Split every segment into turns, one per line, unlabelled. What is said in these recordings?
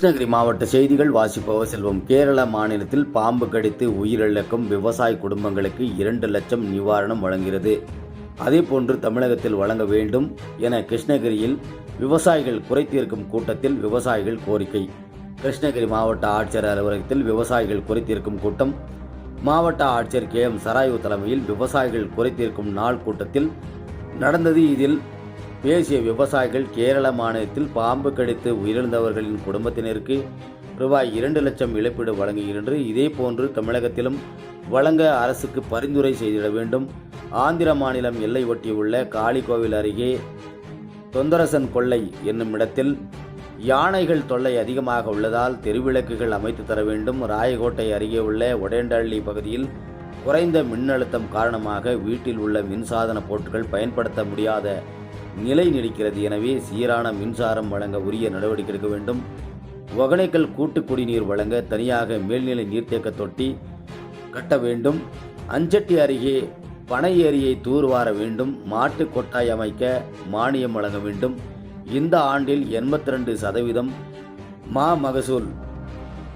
கிருஷ்ணகிரி மாவட்ட செய்திகள் வாசிப்பவர் செல்வம். கேரள மாநிலத்தில் பாம்பு கடித்து உயிரிழக்கும் விவசாய குடும்பங்களுக்கு இரண்டு லட்சம் நிவாரணம் வழங்குகிறது. அதேபோன்று தமிழகத்தில் வழங்க வேண்டும் என கிருஷ்ணகிரியில் விவசாயிகள் குறைத்தீர்க்கும் கூட்டத்தில் விவசாயிகள் கோரிக்கை. கிருஷ்ணகிரி மாவட்ட ஆட்சியர் அலுவலகத்தில் விவசாயிகள் குறைத்திருக்கும் கூட்டம் மாவட்ட ஆட்சியர் கே எம் சராயு தலைமையில் விவசாயிகள் குறைத்தீர்க்கும் நாள் கூட்டத்தில் நடந்தது இதில் பேசிய விவசாயிகள் கேரள மாநிலத்தில் பாம்பு கடித்து உயிரிழந்தவர்களின் குடும்பத்தினருக்கு ரூபாய் இரண்டு லட்சம் இழப்பீடு வழங்குகின்ற இதே போன்று தமிழகத்திலும் வழங்க அரசுக்கு பரிந்துரை செய்திட வேண்டும். ஆந்திர மாநிலம் எல்லை ஒட்டியுள்ள காளிகோவில் அருகே தொந்தரசன் கொள்ளை என்னும் இடத்தில் யானைகள் தொல்லை அதிகமாக உள்ளதால் தெருவிளக்குகள் அமைத்து தர வேண்டும். ராயகோட்டை அருகே உள்ள ஒடேண்டள்ளி பகுதியில் குறைந்த மின்னழுத்தம் காரணமாக வீட்டில் உள்ள மின்சாதன பொருட்கள் பயன்படுத்த முடியாத நிலை நீடிக்கிறது எனவே சீரான மின்சாரம் வழங்க உரிய நடவடிக்கை எடுக்க வேண்டும். ஒகனைக்கல் கூட்டு குடிநீர் வழங்க தனியாக மேல்நிலை நீர்த்தேக்க தொட்டி கட்ட வேண்டும். அஞ்சட்டி அருகே பனை ஏரியை தூர்வார வேண்டும். மாட்டு கொட்டாய் அமைக்க மானியம் வழங்க வேண்டும். இந்த ஆண்டில் எண்பத்தி ரெண்டு சதவீதம் மா மகசூல்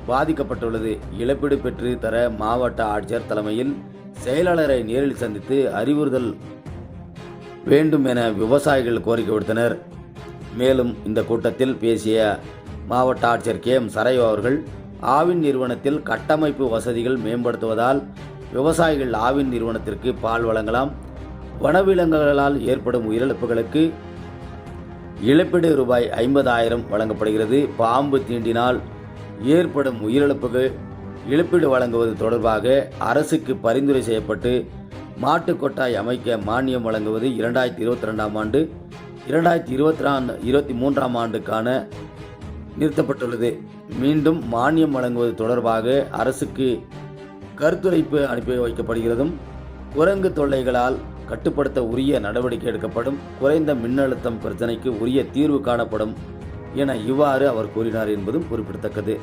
பாதிக்கப்பட்டுள்ளது. இழப்பீடு பெற்று தர மாவட்ட ஆட்சியர் தலைமையில் செயலாளரை நேரில் சந்தித்து அறிவுறுதல் வேண்டும் என விவசாயிகள் கோரிக்கை விடுத்தனர். மேலும் இந்த கூட்டத்தில் பேசிய மாவட்ட ஆட்சியர் கே எம் சரையோ அவர்கள் ஆவின் நிறுவனத்தில் கட்டமைப்பு வசதிகள் மேம்படுத்துவதால் விவசாயிகள் ஆவின் நிறுவனத்திற்கு பால் வழங்கலாம். வனவிலங்குகளால் ஏற்படும் உயிரிழப்புகளுக்கு இழப்பீடு ரூபாய் ஐம்பதாயிரம் வழங்கப்படுகிறது. பாம்பு தீண்டினால் ஏற்படும் உயிரிழப்புகள் இழப்பீடு வழங்குவது தொடர்பாக அரசுக்கு பரிந்துரை செய்யப்பட்டு மாட்டுக் கொட்டாய் அமைக்க மானியம் வழங்குவது இரண்டாயிரத்தி இருபத்தி ரெண்டாம் ஆண்டு இரண்டாயிரத்தி இருபத்தி நான்கு இருபத்தி மூன்றாம் ஆண்டுக்கான நிறுத்தப்பட்டுள்ளது. மீண்டும் மானியம் வழங்குவது தொடர்பாக அரசுக்கு கருத்துரைப்பு அனுப்பி வைக்கப்படுகிறதும் குரங்கு தொல்லைகளால் கட்டுப்படுத்த உரிய நடவடிக்கை எடுக்கப்படும். குறைந்த மின்னழுத்தம் பிரச்சனைக்கு உரிய தீர்வு காணப்படும் என இவ்வாறு அவர் கூறினார் என்பதும் குறிப்பிடத்தக்கது.